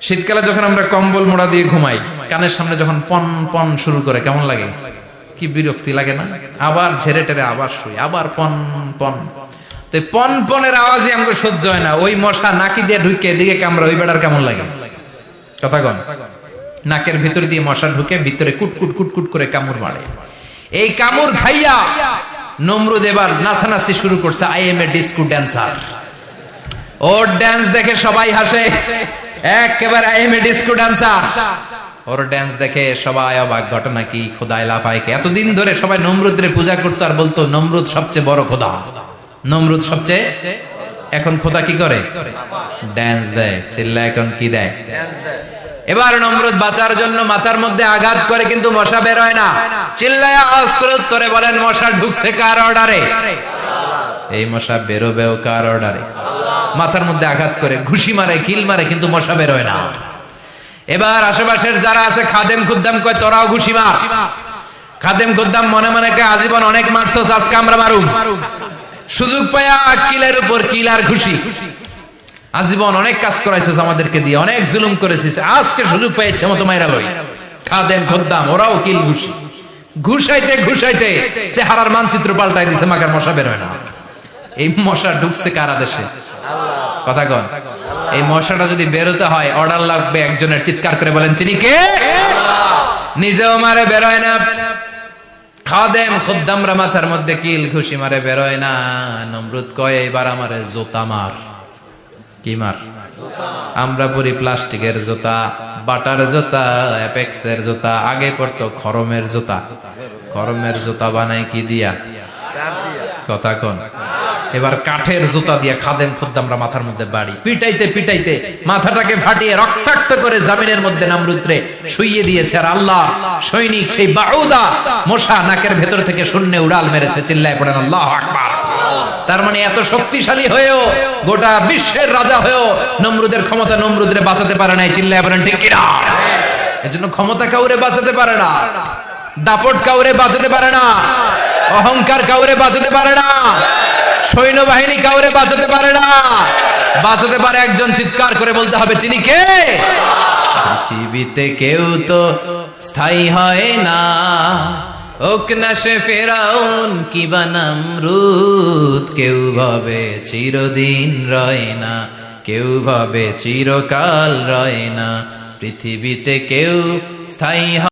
শীতকালে যখন আমরা কম্বল মোড়া দিয়ে ঘুমাই, কানের সামনে যখন পন পন শুরু করে, কেমন লাগে? কি বিরক্তি লাগে না? আবার ঝেড়ে টেরে আবার শুই, আবার পন পন। তো পন পনেরো আওয়াজই আমাকে সহ্য হয় না। ওই মশা নাকি দিয়ে ঢুকে, এদিকে কামড়া ওই বেড়ার কেমন লাগে? কথা কন। নাকের ভিতর দিয়ে মশা ঢুকে ভিতরে কুটকুট কুটকুট করে কামড় মারে। এই কামড় খাইয়া নমরুদ এবার নাচানাচি শুরু করছে I am a disco dancer. Or dance দেখে সবাই হাসে, একেবারে I am a disco dancer. Or dance দেখে সবাই অবাক, ঘটনা কি? খোদাই লাফাইকে এতদিন ধরে সবাই নমরুদ্রে পূজা করতো আর বলতো, নমরুদ সবচেয়ে বড় খোদা। নমরুদ সবচেয়ে, এখন খোদা কি করে? ড্যান্স দেয় চিল্লা এখন কি দেয়। এবার নমরুদ বাঁচার জন্য মাথার মধ্যে আঘাত করে, কিন্তু মশা বের হয় না। চিল্লায় বলেন, মশা ঢুকছে কার অর্ডারে? এই মশা বেরোবেও কার অর্ডারে? মাথার মধ্যে আঘাত করে, ঘুষি মারে, কিল মারে, কিন্তু মশা বের হয় না। এবার আশেপাশের যারা আছে, খাদেম খুদ্দাম কয়, তোরাও ঘুষি মার। খাদেম খুদ্দাম মনে মনে কয়, আজীবন অনেক মারছস, আজকে আমরা মারুম। সুযোগ পায়া কিলের উপর কিল আর ঘুষি। আজীবন অনেক কাজ করাইছিস আমাদেরকে দিয়ে, অনেক জুলুম করেছিস। আজকে সুযোগ পেয়েছে মতো মাইরা লই। খাদেম, খদ্দাম, ওরাও কিল ঘুষি। ঘুষাইতে ঘুষাইতে চেহারার মানচিত্র পাল্টাই দিছে মাকার মশা বের হয় না। এই মশা ঢুকছে কারা দেশে কথা কন। এই মশাটা যদি বেরোতে হয়, অর্ডার লাগবে একজনের। চিৎকার করে বলেন চিনি কে? নিজেও মারে বেরোয় না। খাদেম, খুদ্দামরা মাথার মধ্যে কিল ঘুষি মারে বেরোয় না। নমরুদ কয় এবার আমারে জোতা মার। কি মার? আমরা পরি প্লাস্টিকের জুতা, বাটার জুতা, অ্যাপেক্সের জুতা, আগে পড়তো খরমের জুতা। খরমের জুতা কি দিয়া? কথা কোন? এবার কাঠের জুতা দিয়ে মাথার মধ্যে বাড়ি। পিটাইতে পিটাইতে মাথাটাকে ফাটিয়ে রক্তাক্ত করে জামিনের মধ্যে নামরুদ্রে শুইয়ে দিয়েছে আর আল্লাহ সৈনিক সেই বাউদা মশা নাকের ভেতর থেকে শূন্য উড়াল মেরেছে, চিল্লায় পড়েন, আল্লাহ আকবার। তার মানে এত শক্তিশালী হয়েও গোটা বিশ্বের রাজা হয়েও নমরুদের ক্ষমতা নমরুদরে বাঁচাতে পারে নাই, চিল্লায় পড়েন ঠিক কিনা? এজন্য ক্ষমতা কাউরে বাঁচাতে পারে না, দাপট কাউরে বাঁচাতে পারে না, অহংকার কাউরে বাঁচাতে পারে না, সৈন্যবাহিনী কাউরে বাঁচাতে পারে না, বাঁচাতে পারে একজন চিৎকার করে বলতে হবে, তিনি কে? পৃথিবীতে কেউ তো স্থায়ী হয় না। ওক না সে ফেরাউন, কি বানাম রুত কেউ ভাবে চিরদিন রয় না, কেউ ভাবে চিরকাল রয় না, পৃথিবীতে কেউ স্থায়ী